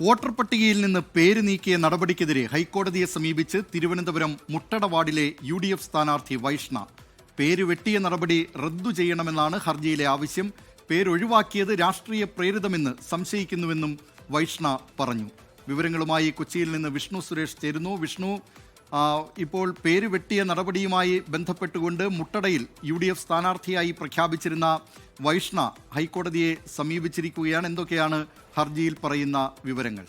Voter പട്ടികയിൽ നിന്ന് പേര് നീക്കിയ നടപടിക്കെതിരെ ഹൈക്കോടതിയെ സമീപിച്ച് തിരുവനന്തപുരം മുട്ടട വാർഡിലെ യു ഡി എഫ് സ്ഥാനാർത്ഥി വൈഷ്ണ. പേര് വെട്ടിയ നടപടി റദ്ദു ചെയ്യണമെന്നാണ് ഹർജിയിലെ ആവശ്യം. പേരൊഴിവാക്കിയത് രാഷ്ട്രീയ പ്രേരിതമെന്ന് സംശയിക്കുന്നുവെന്നും വൈഷ്ണ പറഞ്ഞു. വിവരങ്ങളുമായി കൊച്ചിയിൽ നിന്ന് വിഷ്ണു സുരേഷ് ചേരുന്നു. വിഷ്ണു ഇപ്പോൾ പേര് വെട്ടിയ നടപടിയുമായി ബന്ധപ്പെട്ടുകൊണ്ട് മുട്ടടയിൽ യു ഡി എഫ് സ്ഥാനാർത്ഥിയായി പ്രഖ്യാപിച്ചിരുന്ന വൈഷ്ണ ഹൈക്കോടതിയെ സമീപിച്ചിരിക്കുകയാണ്. എന്തൊക്കെയാണ് ഹർജിയിൽ പറയുന്ന വിവരങ്ങൾ?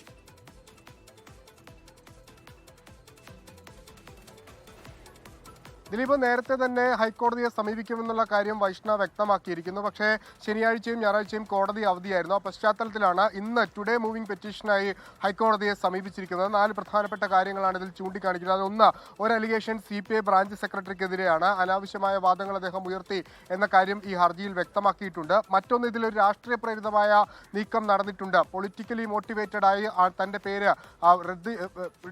ദിലീപ് നേരത്തെ തന്നെ ഹൈക്കോടതിയെ സമീപിക്കുമെന്നുള്ള കാര്യം വൈഷ്ണ വ്യക്തമാക്കിയിരിക്കുന്നു. പക്ഷേ ശനിയാഴ്ചയും ഞായറാഴ്ചയും കോടതി അവധിയായിരുന്നു. ആ പശ്ചാത്തലത്തിലാണ് ഇന്ന് ടുഡേ മൂവിംഗ് പെറ്റീഷനായി ഹൈക്കോടതിയെ സമീപിച്ചിരിക്കുന്നത്. നാല് പ്രധാനപ്പെട്ട കാര്യങ്ങളാണ് ഇതിൽ ചൂണ്ടിക്കാണിക്കുന്നത്. അതൊന്ന് ഒരു allegation C P I branch സെക്രട്ടറിക്കെതിരെയാണ് അനാവശ്യമായ വാദങ്ങൾ അദ്ദേഹം ഉയർത്തി എന്ന കാര്യം ഈ ഹർജിയിൽ വ്യക്തമാക്കിയിട്ടുണ്ട്. മറ്റൊന്ന് ഇതിലൊരു രാഷ്ട്രീയ പ്രേരിതമായ നീക്കം നടന്നിട്ടുണ്ട്. പൊളിറ്റിക്കലി മോട്ടിവേറ്റഡ് ആയി തന്റെ പേര് റദ്ദ്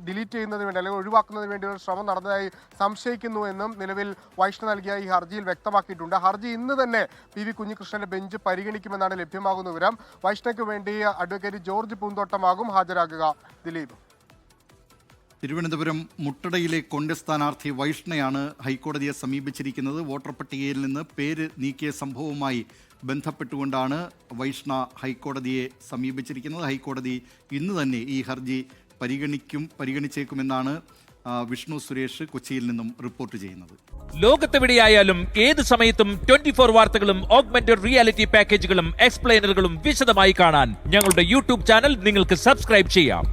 ഡിലീറ്റ് ചെയ്യുന്നതിന് വേണ്ടി അല്ലെങ്കിൽ ഒഴിവാക്കുന്നതിന് വേണ്ടി ഒരു ശ്രമം നടന്നതായി സംശയിക്കുന്നു എന്നും നിലവിൽ വൈഷ്ണവ് നൽകിയ ഈ ഹർജിയിൽ വ്യക്തമാക്കിയിട്ടുണ്ട്. ഹർജി ഇന്ന് തന്നെ പി വി കുഞ്ഞികൃഷ്ണന്റെ ബെഞ്ച് പരിഗണിക്കുമെന്നാണ് ലഭ്യമാകുന്ന വിവരം. വൈഷ്ണയ്ക്ക് വേണ്ടി അഡ്വക്കേറ്റ് ജോർജ് പൂന്തോട്ടമാകും ഹാജരാകുക. ദിലീപ്. തിരുവനന്തപുരം മുട്ടടയിലെ കോൺഗ്രസ് സ്ഥാനാർത്ഥി വൈഷ്ണയാണ് ഹൈക്കോടതിയെ സമീപിച്ചിരിക്കുന്നത്. വോട്ടർ പട്ടികയിൽ നിന്ന് പേര് നീക്കിയ സംഭവവുമായി ബന്ധപ്പെട്ടുകൊണ്ടാണ് വൈഷ്ണ ഹൈക്കോടതിയെ സമീപിച്ചിരിക്കുന്നത്. ഹൈക്കോടതി ഇന്ന് തന്നെ ഈ ഹർജി പരിഗണിക്കും പരിഗണിച്ചേക്കുമെന്നാണ് വിഷ്ണു സുരേഷ് കൊച്ചിയിൽ നിന്നും റിപ്പോർട്ട് ചെയ്യുന്നത്. ലോകത്തെവിടെയായാലും ഏത് സമയത്തും ട്വന്റി ഫോർ വാർത്തകളും ഓഗ്മെന്റഡ് റിയാലിറ്റി പാക്കേജുകളും എക്സ്പ്ലെയിനറുകളും വിശദമായി കാണാൻ ഞങ്ങളുടെ യൂട്യൂബ് ചാനൽ നിങ്ങൾക്ക് സബ്സ്ക്രൈബ് ചെയ്യാം.